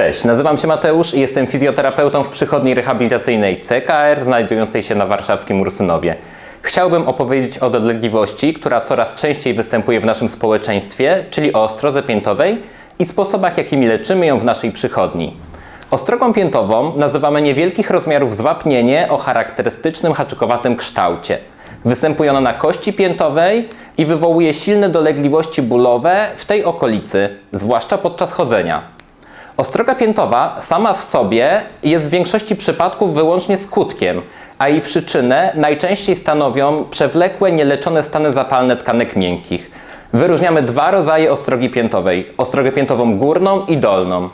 Cześć, nazywam się Mateusz i jestem fizjoterapeutą w przychodni rehabilitacyjnej CKR znajdującej się na warszawskim Ursynowie. Chciałbym opowiedzieć o dolegliwości, która coraz częściej występuje w naszym społeczeństwie, czyli o ostrodze piętowej i sposobach, jakimi leczymy ją w naszej przychodni. Ostrogą piętową nazywamy niewielkich rozmiarów zwapnienie o charakterystycznym haczykowatym kształcie. Występuje ona na kości piętowej i wywołuje silne dolegliwości bólowe w tej okolicy, zwłaszcza podczas chodzenia. Ostroga piętowa sama w sobie jest w większości przypadków wyłącznie skutkiem, a jej przyczynę najczęściej stanowią przewlekłe, nieleczone stany zapalne tkanek miękkich. Wyróżniamy dwa rodzaje ostrogi piętowej: ostrogę piętową górną i dolną.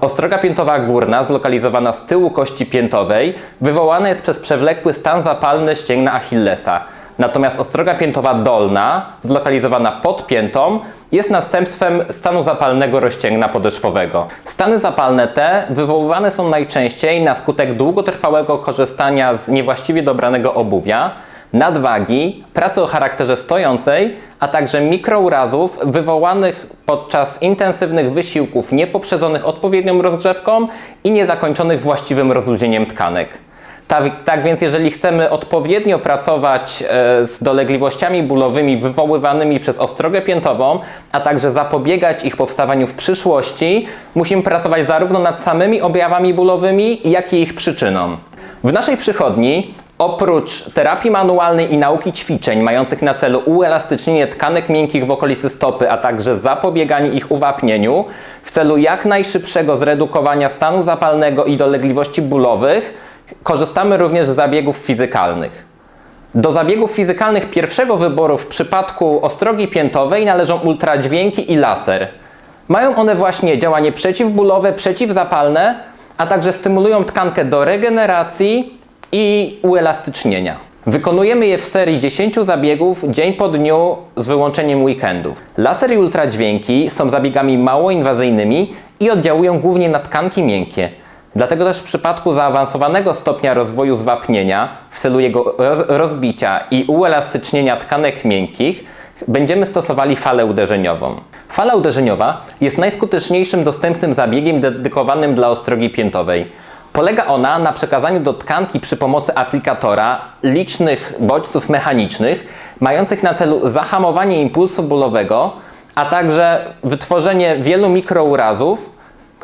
Ostroga piętowa górna, zlokalizowana z tyłu kości piętowej, wywołana jest przez przewlekły stan zapalny ścięgna Achillesa. Natomiast ostroga piętowa dolna, zlokalizowana pod piętą, jest następstwem stanu zapalnego rozcięgna podeszwowego. Stany zapalne te wywoływane są najczęściej na skutek długotrwałego korzystania z niewłaściwie dobranego obuwia, nadwagi, pracy o charakterze stojącej, a także mikrourazów wywołanych podczas intensywnych wysiłków niepoprzedzonych odpowiednią rozgrzewką i niezakończonych właściwym rozluźnieniem tkanek. Tak, tak więc, jeżeli chcemy odpowiednio pracować e, z dolegliwościami bólowymi wywoływanymi przez ostrogę piętową, a także zapobiegać ich powstawaniu w przyszłości, musimy pracować zarówno nad samymi objawami bólowymi, jak i ich przyczyną. W naszej przychodni Oprócz terapii manualnej i nauki ćwiczeń mających na celu uelastycznienie tkanek miękkich w okolicy stopy, a także zapobieganie ich uwapnieniu, w celu jak najszybszego zredukowania stanu zapalnego i dolegliwości bólowych, korzystamy również z zabiegów fizykalnych. Do zabiegów fizykalnych pierwszego wyboru w przypadku ostrogi piętowej należą ultradźwięki i laser. Mają one właśnie działanie przeciwbólowe, przeciwzapalne, a także stymulują tkankę do regeneracji i uelastycznienia. Wykonujemy je w serii 10 zabiegów dzień po dniu z wyłączeniem weekendów. Laser i ultradźwięki są zabiegami mało inwazyjnymi i oddziałują głównie na tkanki miękkie. Dlatego też w przypadku zaawansowanego stopnia rozwoju zwapnienia w celu jego roz- rozbicia i uelastycznienia tkanek miękkich będziemy stosowali falę uderzeniową. Fala uderzeniowa jest najskuteczniejszym dostępnym zabiegiem dedykowanym dla ostrogi piętowej. Polega ona na przekazaniu do tkanki przy pomocy aplikatora licznych bodźców mechanicznych, mających na celu zahamowanie impulsu bólowego, a także wytworzenie wielu mikrourazów,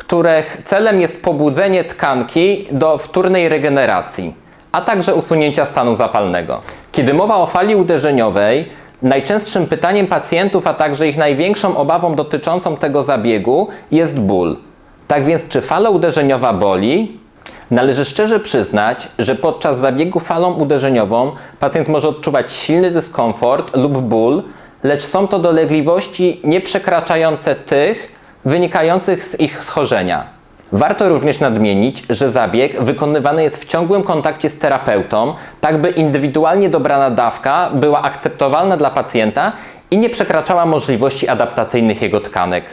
których celem jest pobudzenie tkanki do wtórnej regeneracji, a także usunięcia stanu zapalnego. Kiedy mowa o fali uderzeniowej, najczęstszym pytaniem pacjentów, a także ich największą obawą dotyczącą tego zabiegu jest ból. Tak więc, czy fala uderzeniowa boli? Należy szczerze przyznać, że podczas zabiegu falą uderzeniową pacjent może odczuwać silny dyskomfort lub ból, lecz są to dolegliwości nie przekraczające tych wynikających z ich schorzenia. Warto również nadmienić, że zabieg wykonywany jest w ciągłym kontakcie z terapeutą, tak by indywidualnie dobrana dawka była akceptowalna dla pacjenta i nie przekraczała możliwości adaptacyjnych jego tkanek.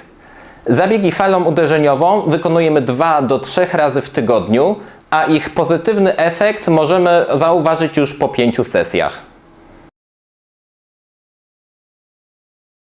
Zabiegi falą uderzeniową wykonujemy 2 do 3 razy w tygodniu, a ich pozytywny efekt możemy zauważyć już po 5 sesjach.